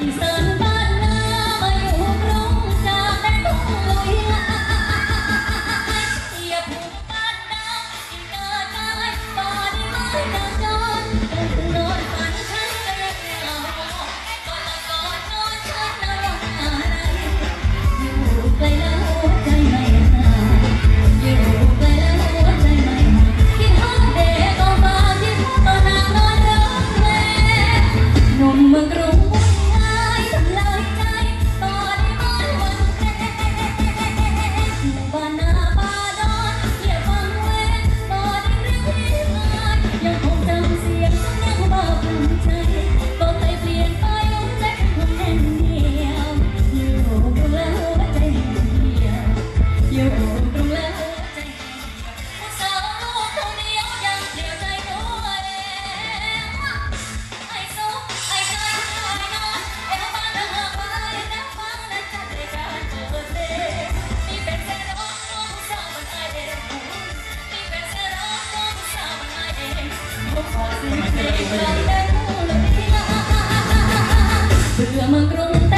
sơn เสือเมืองกรุง